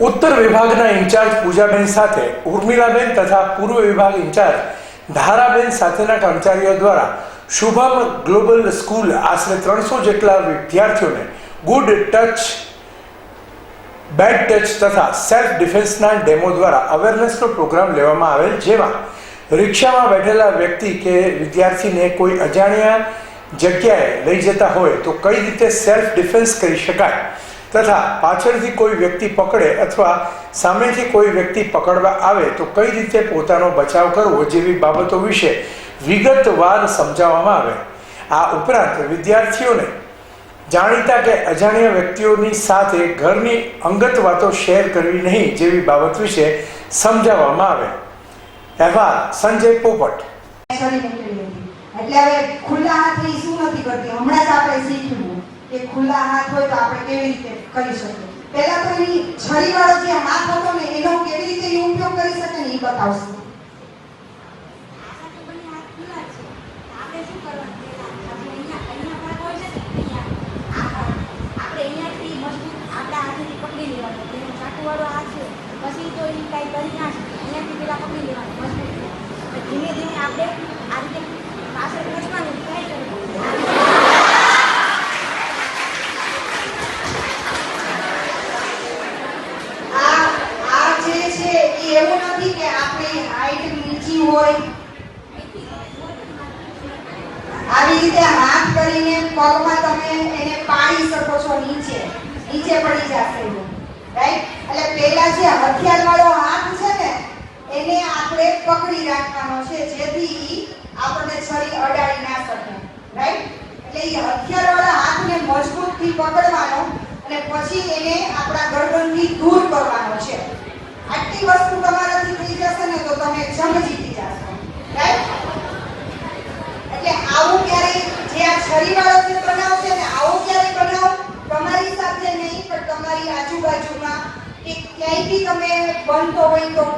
ઉત્તર વિભાગના ઇન્ચાર્જ પૂજાબેન સાથે, ઉર્મિલાબેન તથા પૂર્વ વિભાગ ઇન્ચાર્જ ધારાબેન સાથેના કર્મચારીઓ દ્વારા શુભમ ગ્લોબલ સ્કૂલ આશરે ત્રણસો જેટલા વિદ્યાર્થીઓને ગુડ ટચ, બેડ ટચ તથા સેલ્ફ ડિફેન્સના ડેમો દ્વારા અવેરનેસનો પ્રોગ્રામ લેવામાં આવેલ જેમાં રિક્ષામાં બેઠેલા વ્યક્તિ કે વિદ્યાર્થીને કોઈ અજાણ્યા જગ્યાએ લઈ જતા હોય તો કઈ રીતે સેલ્ફ ડિફેન્સ કરી શકાય? તથા પાછળથી કોઈ વ્યક્તિ પકડે અથવા સામેથી કોઈ વ્યક્તિ પકડવા આવે તો કઈ રીતે પોતાનો બચાવ કરવો જેવી બાબતો વિશે વિગતવાર સમજાવવામાં આવે. આ ઉપરાંત વિદ્યાર્થીઓને જાણીતા કે અજાણ્યા વ્યક્તિઓની સાથે ઘરની અંગત વાતો શેર કરવી નહીં જેવી બાબત વિશે સમજાવવામાં આવે. અહેવાલ સંજય પોપટ. એટલે હવે ખુલ્લા શું નથી કરતી? હમણાં જ આપણે શીખ્યું. કે ખુલ્લા હાથ હોય તો આપણે કેવી રીતે કરી શકીએ? પહેલા તો એની છરીવાળો જે હાથ હતો ને, એનો કેવી રીતે ઈ ઉપયોગ કરી શકે ને એ બતાવશે. પછી તો એ કાંઈ કરી ના શકે અહીંયાથી પેલા પકડી લેવાનું. ધીમે ધીમે આપણે આ રીતે પાછળ ખેંચવાનું ટ્રાય કરવાનું આ આ જે છે ઈ એવું નથી કે આપણી હાઈટ નીચી હોય. આવી રીતે હાથ કરીને પગમાં તમે એને પાડી શકો છો નીચે. નીચે પડી જશે રાઈટ એટલે પેલા જે હથિયાર વાળો હાથ છે ને, એને આપણે પકડી રાખવાનો છે, જેથી આપણને છરી અડાડી ના શકે. રાઈટ એટલે એ હથિયાર વાળા હાથને મજબૂતથી પકડવાનો અને પછી એને આપણા ગરદનથી દૂર કરવાનો છે આટલી વસ્તુ તમારાથી થઈ જશે ને તો તમે જંગ જીતી જશો રાઈટ એટલે આવું ક્યારેય જે બનાવ છે ને આવો ક્યારેય બનાવ તમારી સાથે નહીં, પણ તમારી આજુબાજુમાં કે ક્યાંય બી તમે બનતો હોય તો